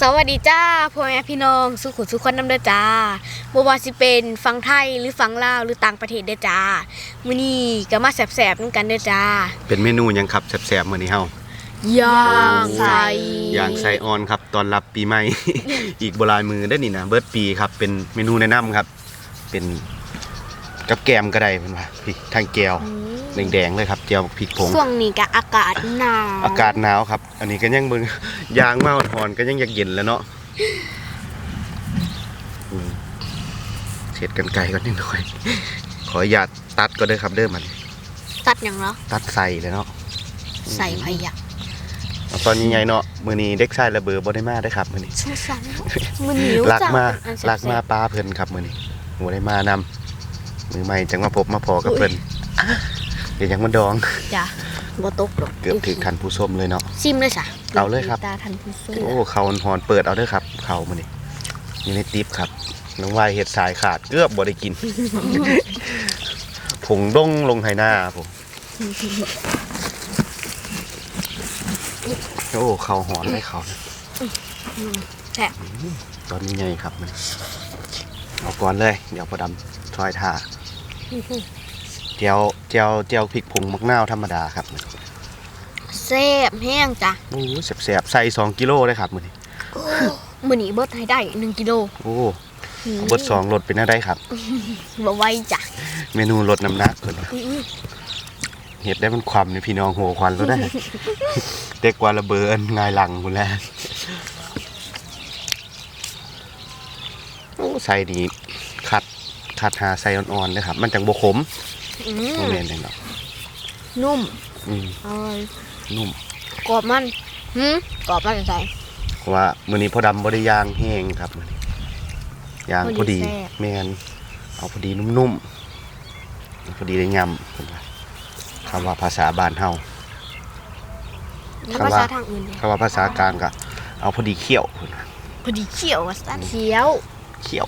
สวัสดีจ้าพ่อแม่พี่น้องสุขุมสุขคนน้ำเด้อจ้าบ่ว่าสิเป็นฟังไทยหรือฟังลาวหรือต่างประเทศเด้อจ้ามื้อนี้ก็มาแสบๆนํกันเด้อจ้า เป็นเมนูหยังครับแซ่บๆมื้อนี้เฮาย่างไส้ย่างไส้ออนครับตอนรับปีใหม่ อีกโบราณมือได้อนี่นะเบิร์ดปีครับ เป็นเมนูแนะนำครับ เป็นกับแกมก็ได้เพิ่นว่าพริกทางแก้ว แดงๆเลยครับแก้วพริกผงช่วงนี้ก็อากาศหนาวอากาศหนาวครับ อันนี้ก็ยังเบิ่งยางมาหอนๆก็ยังอยากเย็นแล้วเนาะอืมเสร็จกันไกลก่อนนิดหน่อย ขออนุญาตตัดก็ได้อครับเด้อมัน ตัดหยังเหรอตัดใส่เลยเนาะใส่พยักเอาตอนนี้ไงเนาะมื้อนี้เด็กชายระเบือบ่ได้มาได้อครับมื้อนี้สงสารมื้อนี้รู้ลักจักมาอันแซ่บๆลักมาปลาเพิ่นครับมื้อนี้บ่ได้มานำมือใหม่จังมาพบมาพอกับเพิ่น เดี๋ยวยังมาดอง จ้ะบ่ตกหรอกเกือบถึงคันผู้ส้มเลยเนาะ ซิมเลยจ้ะเอาเลยครับ ตาทันผู้สู้โอ้เขาหอนๆเปิดเอาเด้อครับ เขามื้อนี้อยู่ในติ๊บครับ น้องวายเฮ็ดสายขาดเกือบบ่ได้กิน ผงดงลงไหหน้าผมโอ้เขาหอนได้เขานะแซ่บตอนนี้ไงครับมันเอาก่อนเลย เดี๋ยวพอดำทอยท่า เจียวเจียวเจียวพริกผงมักนาวธรรมดาครับมื้อนี้แซ่บแห้งจ้ะโอ้แสบๆใส่สองกิโลได้ครับมื้อนี้มื้อนี้เบิดให้ได้1กิโลโอ้เอาเบดสองรถเป็นอะไรครับบ่ไหวจ้ะเมนูลดน้ำหนักก่อนนะเห็ดได้มันความในพี่น้องหัวควันแล้วได้เด็กกว่าระเบิดงายหลังคุณแล้วโอ้ใส่ดีคัดคัดหาใส่อ่อนๆนะครับ มันจังบขม อืโมมเมนต์เนาะนุ่มอืมอร่อยนุ่มกรอบมันหืมกรอบมันจะใส่เพราะว่ามื้อนี้พอดำบ่ได้ย่างแห้งครับมื้อนี้ย่างพพออดีดีแซ่บแม่นเอาพอดีนุ่มๆพอดีได้ยำเพิ่นว่าคำว่าภาษาบ้านเฮาแล้วคำว่าภาษาทางอื่นเนี่ยคำว่าภาษากลางก็เอาพอดีเคี่ยวเพิ่นว่าพอดีเขียวอะสันเขียวเคี่ยว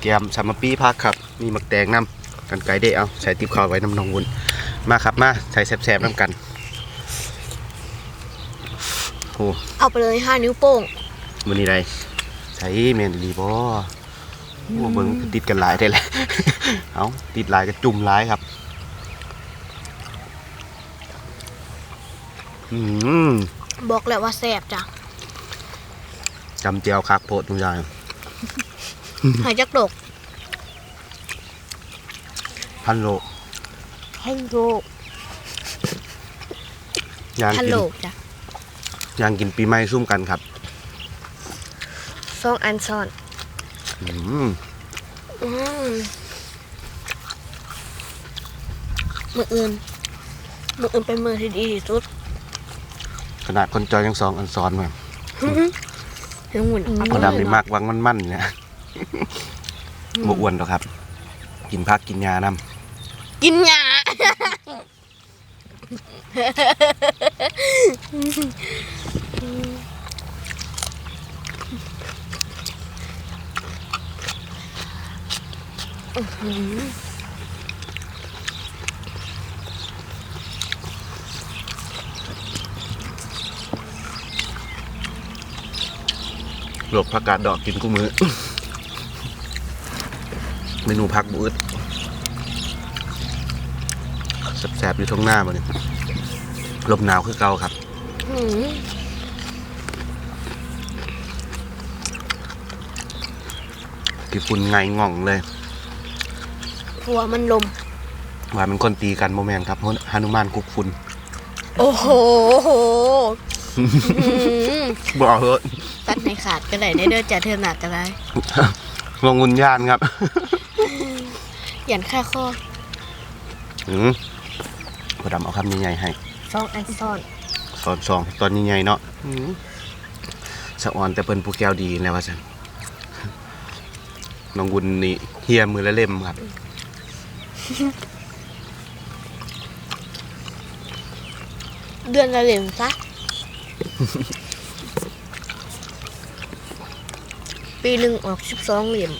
เตรียมสามปีพักครับมีหมักแตงน้ำ กันไก่เด้เอาใส่ติ๊บข้าวไว้น้ำนองวุ้นมาครับมาใส่แซ่บๆน้ำกันโอ้เอาไปเลยห้านิ้วโป้งมื้อนี้ได้ใส่แม่นดีบ่โอ้เบิ่งติดกันหลายได้แหละเอาติดหลายก็จุ่มหลายครับอืมบอกแล้วว่าแซ่บจ้ะจำเจียวคักโพดทุกอย่างหายจักดก พันโลฮัลโหลย่างฮัลกิโหลนจ้ะย่างกินปีใหม่ซุ่มกันครับสองอันซ้อน อืมอืมมืออื่นมืออื่นเป็นมือที่ดีที่สุดขนาดคนจอยยังสองอันซ้อนมาเรื่องหุ่นพอดำนี่มากวังมันๆเนี่ยบ่อ้วนหรอกครับ กินผักกินยานำ กินหยาอื้อหือหลบผักกาดดอกกินกูมือ เมนูผักบูดแสบๆอยู่ตรงหน้าบ่เนี่ยลมหนาวคือเก่าครับอื้อหือกี่ฝุ่นไงง่องเลยหัวมันลมว่ามันคนตีกันโมแมนครับฮานุมานกุกฝุ่นโอ้โหอื้อหือบอกเถอะตัดในขาดก็ได้ได้เด้อจ่าเธอหนักก็ได้ลงงุนยานครับ หยันค่าข้ออืม พอดำเอาคำใหญ่ๆให้สองอันซ้อนสอนสองตอนใหญ่ๆเนาะสะออนแต่เปิ้นผู้แก้วดีแล้วว่าสันน้องวุนนี่เฮียมือละเล่มครับ เดือนละเหรียญซะ ปีหนึ่งออกสิบสองเหรียญ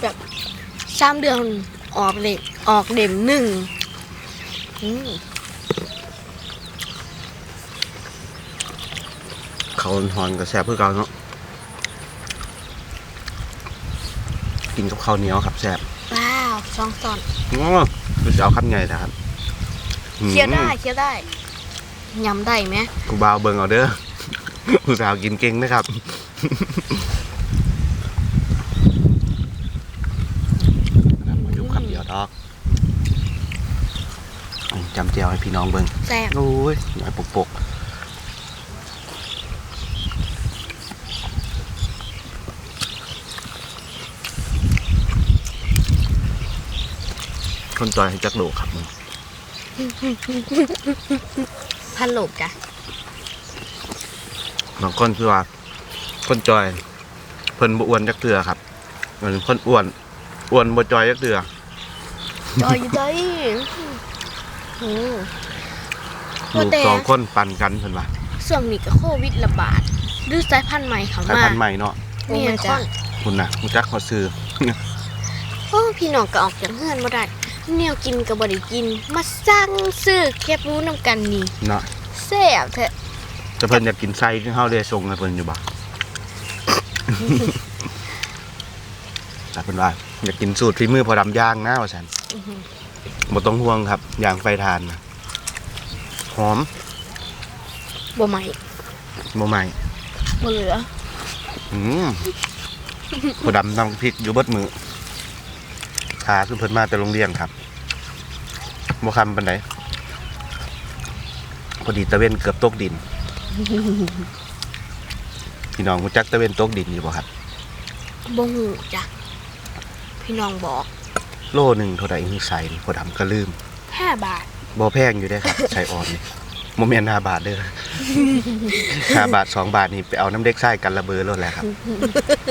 แบบสามเดือน ออกเหรียญออกเหรียญหนึ่งอืมเขาหอนกับแซ่บเพื่อเก่าเนาะกินกับข้าวเหนียวครับแซ่บว้าวสองซอนอ๋อคือจะเอาคำใหญ่นะครับเคี้ยวได้เคี้ยวได้ยำได้ไหมกูบาวเบิ่งเอาเด้อผู้สาวกินเก่งนะครับ มายุบคำเดียวดอกอืมจำเจียวให้พี่น้องเบิ่งแซ่บโอ้ยหน่อยปกปกคนจอยให้จักโดครับมึงพันโหลบจ้ะบางคนคือว่า คนจอย เพิ่นบ่อ้วนจักเทื่อครับเหมือนคนอ้วน อ้วนบ่จอยจักเทื่อ จอยอยู่ใจโอ้ลูกแต่สองคนปั่นกันเพิ่นว่าส่วนนี้ก็โควิดระบาดหรือสายพันธุ์ใหม่เขาสายมาพันธุ์ใหม่เนาะเนี่ยจ้ะคุณน่ะรู้จักเขาซื้อโอ้พี่น้องก็ออกจากเฮือนบ่ได้แนวกินก็บ่ได้กิน มาสั่งซื้อแคบรู้นำกันนี่เนาะแซ่บแท้จะเพิ่นอยากกินไส้คือเฮาได้ส่งให้เพิ่นอยู่บ่ แต่เพิ่นว่าอยากกินสูตรฝีมือพอดำย่างนะว่าซั่นอื้อหือบ่ต้องห่วงครับย่างไฟทานนะหอมบ่ใหม่บ่ใหม่บ่เหลืออืมพอดำต้องพริกอยู่เบิดมือขาคือเพิ่นมาแต่โรงเรียนครับบ่คำปานใดพอดีตะเวนเกือบตกดินพี่น้องรู้จักตะเวนตกดินอยู่บ่ครับบ่ฮู้จ้ะ พี่น้องบอก โลหนึ่งเท่าใดคือใส่นี่พอดำก็ลืม5บาทบ่แพงอยู่ได้อครับ ใส่ออนนี่โมเมนต์ห้าบาทเด้อ ห้าบาทสองบาทนี่ไปเอาน้ำเด็กไส้กันระเบอรถแหละครับ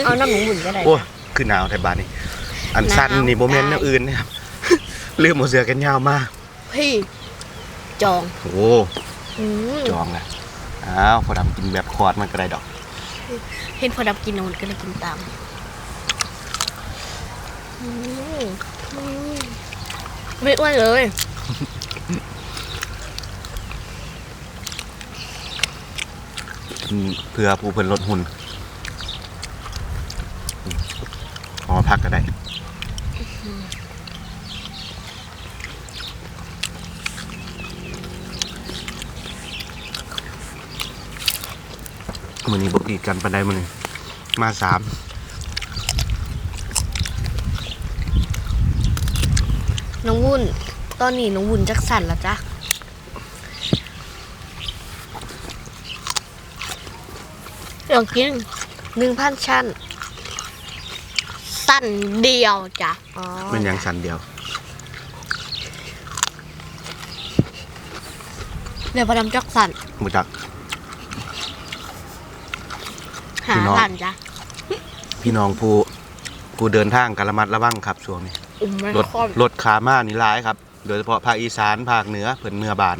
เอาน้ำหมูหมุนก็ได้ โอ้ยคือหนาวแต่บาทนี่อันสั้นนี่โมเมนต์แนวอื่นนะครับ ลืมเอาเสือกันยาวมากพี่ จองโอ้อืมจองแหละอ้าวพอดำกินแบบคอร์ดมันก็ได้ดอก เห็นพอดับกินโนนก็เลยกินตามอืมอืม ไม่อ้วนเลย เพื่อผู้เพิ่นลดหุ่นขอพักก็ได้ มือนี้บกีกันปันไดมือนี้มาสาม น้อง วุ้นตอนนี้น้องวุ้นจักสั่นแล้วจ้ะลองกินหนึ่งพันชั้น สั้นเดียวจ้ะอ๋อเป็นหยังสันเดียวเดี๋ยวพอดำจักสั่นมูจัก หาพี่น้อง สั่นจ้ะ พี่น้องผู้ผู้เดินทางกระมัดระวังครับช่วงนี้ อุ้มไม่รถค่อยรถขามานี่ร้ายครับ โดยเฉพาะภาคอีสานภาคเหนือเพิ่นเมื่อบาน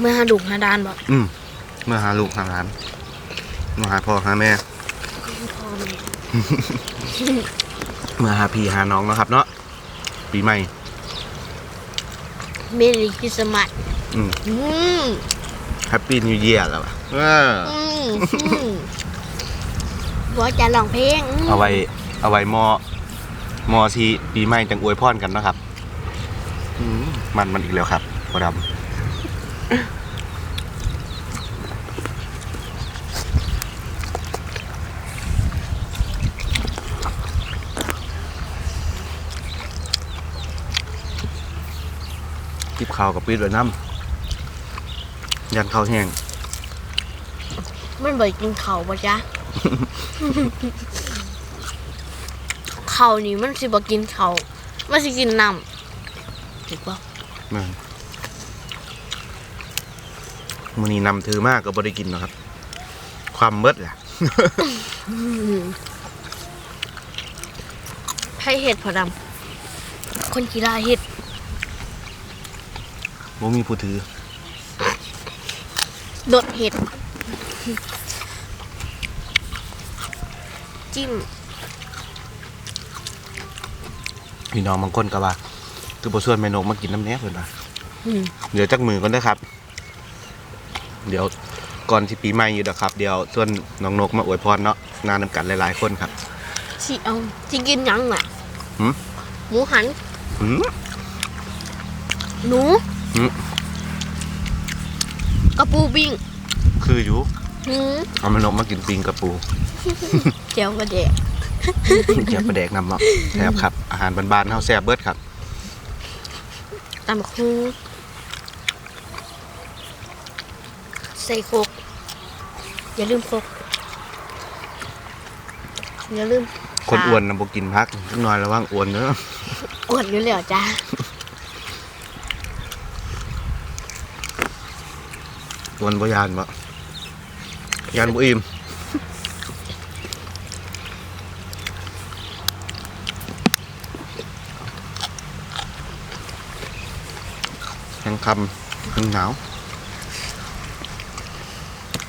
เมื่อหาดุหาดานบอกอืมเมื่อหาลูกหาหลานเมื่อหาพ่อหาแม่เมื่อหาพี่หาน้องเนาะครับ เนาะปีใหม่ เมรีคริสต์มาสอืม อืมแฮปปี้นิวเยียร์แล้วอะเอออืมอืมบอกจะร้องเพลงมเอาไว้ เอาไว้มอมอที่ปีใหม่จังอวยพรกันเนาะครับอืมมันมันอีกแล้วครับพอดำกิบข้าวกับปิดไว้น้ำยันข้าวแห้ง มันบ่อยกินเขาวปะจ๊ะ เขาวนี่มันสิบ่กินเขาวมันสิกินน้ำถูกปะแม่นมันนี้นำถือมากก็บ่ได้กินเนาะครับ ความเบิดแหละ ให้เห็ดพอดำคนกีฬาเห็ดบ่มีผู้ถือ โดดเห็ด จิ้ม พี่น้องบางคนก็ว่าคือบ่ชวนแม่นกมากินน้ำแหน่เพิ่นว่าอืมเดี๋ยวจักมือก่อนเด้อครับ เดี๋ยวก่อนที่ปีใหม่อยู่นะครับ เดี๋ยวส่วนน้องนกมาอวยพรเนาะนานำกันหลายๆคนครับ สิเอาสิกินหยังอะหืม หมูหัน หืม หนูหืม กระปูบิ้งคืออยู่หืมเอามานกมากินปิงกระปู เจียวกระเดะ เกี๊ยวปลาแดกนำเนาะแซ่บครับ อาหารบ้านๆเฮาแซ่บเบิดครับตำบักฮูใส่โคกอย่าลืมโคกอย่าลืมคนอ้วนนะบ่กินพักทุกหน่อยระวังอ้วนเด้ออ้วนอยู่แล้วจ้าอ้วนบ่ยานบ่ยานบ่อิ่มแห้ง คำแห้งหนาว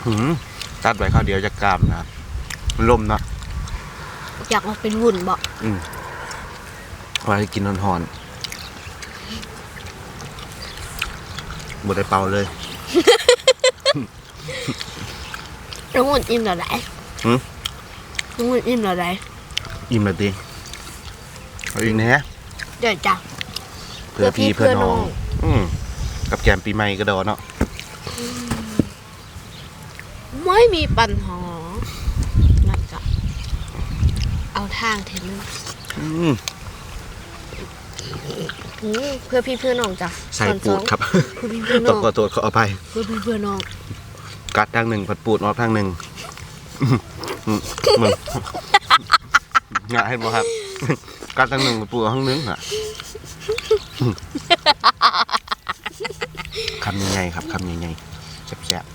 หืมตัดไว้ข้าวเดียวจะกรามนะครับมันล่มเนาะอยากออกเป็นวุ่นบ่อืมไว้กินหอนๆบ่ได้เป่าเลย น้องวุ่นอิ่มแล้วไหนหืม น้องวุ่นอิ่มแล้วไหนอิ่มแล้วดิเอาอีกแหน่เดี๋ยวจ้ะ เพื่อพี่เพื่เพื่ออพี่น้องเพื่อน้อง อืม กับแกมปีใหม่ก็ดอเนาะไม่มีปัญหานะจ๊ะเอาทางเถอะนึงอืมอืมเพื่อพี่เพื่อน้องจ้ะใส่อนปูดองครับ เพื่อพี่เพื่อต้น้ององขอโทษขออภัยเพื่อพี่เพื่อน้องกัดทางหนึ่งผัดปูดออกทางหนึ่งอืมอืมมึงงะเห็นบ่ครับกัดทางหนึ่งผัดปูดออกทางหนึงอะอืม คำยังไงครับคำยังไงแซ่บๆ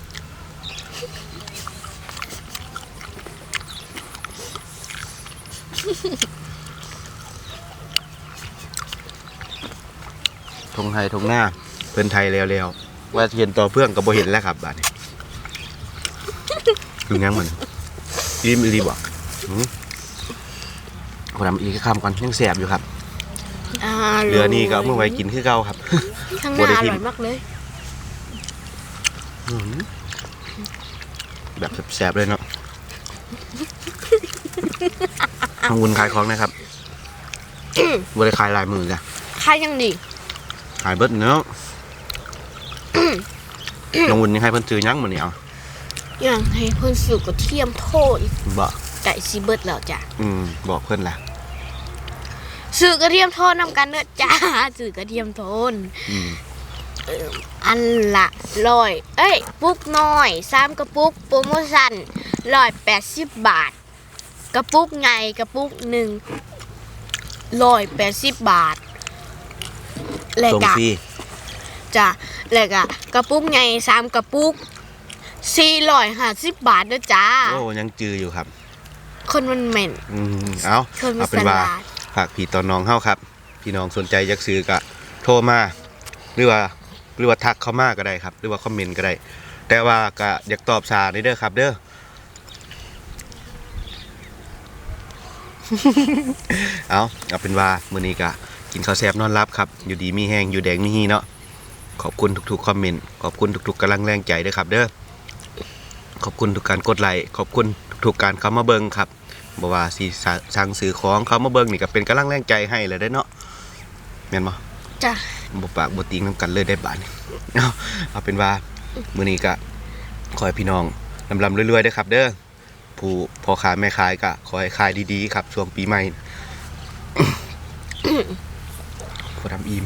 ทงไทยทงหน้าเป็นไทยเร็วๆว่าเห็นต่อเพื่อนก็บ่เห็นแล้วครับบาดนี้ดูงั้งมันรีมรีบอกผมทำอีกคำก่อนยังแสบอยู่ครับอ่าเหลือนี่ก็เอามื่อไว้กินคือเก่าครับข้างหบ่น้าได้อทิ่มร่อยมากเลย อื้อหือ แบบแสบๆเลยเนาะทางวุนขายของนะครับบริขายลายมือจ้ะใครยังดีขายเบิดเนาะน้องวุนยังให้เพิ่นซื้อยังมื้อนี้เอาอย่างให้เพิ่นสูกกระเทียมโทนบ่ไก่ซีเบิร์ดแล้วจ้ะอืมบอกเพิ่นล่ะสื่อกระเทียมโทนนำกันเด้อจ้าสื่อกระเทียมโทน อืมอันละร้อย เอ้ย ปุกน้อยสามกระปุกโปรโมชั่นร้อยแปดสิบบาท กระปุกไงกระปุกหนึ่งร้อยแปดสิบบาทแล้วส่งก็ฟรีจ้ะแล้วก็กระปุกไงสามกระปุกสี่ร้อยห้าสิบบาทเด้อจ้า โอ้ยังจืออยู่ครับ คนมันเหม็น อืมเอาคนมันเอาสเป็นว่าลาด ฝากพี่ตอนน้องเฮาครับ พี่น้องสนใจอยากซื้อก็โทรมา หรือว่า หรือว่าทักเข้ามาก็ได้ครับ หรือว่าคอมเมนต์ก็ได้ แต่ว่าก็อยากตอบสานี่เด้อครับ เด้อเอาเอาเป็นว่ามื้อนี้ก็กินข้าวแซ่บนอนรับครับ อยู่ดีมีแห้งอยู่แดงมีฮีเนาะขอบคุณทุกๆคอมเมนต์ขอบคุณทุกๆกำลังแรงใจเด้อครับ เด้อขอบคุณทุกการกดไลค์ขอบคุณทุกๆการเข้ามาเบิ่งครับบว่าสิสาสั่งซื้อของเขามาเบิ่งนี่ก็เป็นกำลังแรงใจให้เลยได้เนาะแม่นบ่ จ้ะบ่ปากบ่ติงนํกันเลยได้บาดนี้เอาเอาเป็นว่ามื้อนี้ก็ขอให้พี่น้องลำลำรวยๆเด้อครับ เด้อผู้พ่อค้าแม่ขายก็ขอให้ขายดีๆครับ ช่วงปีใหม่พอทำอิ่ม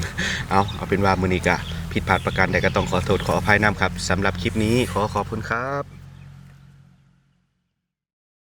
เอาเอาเป็นว่ามื้อนี้ก็ผิดพลาดประการใดก็ต้องขอโทษขออภัยนํครับสำหรับคลิปนี้ขอขอบคุณครับ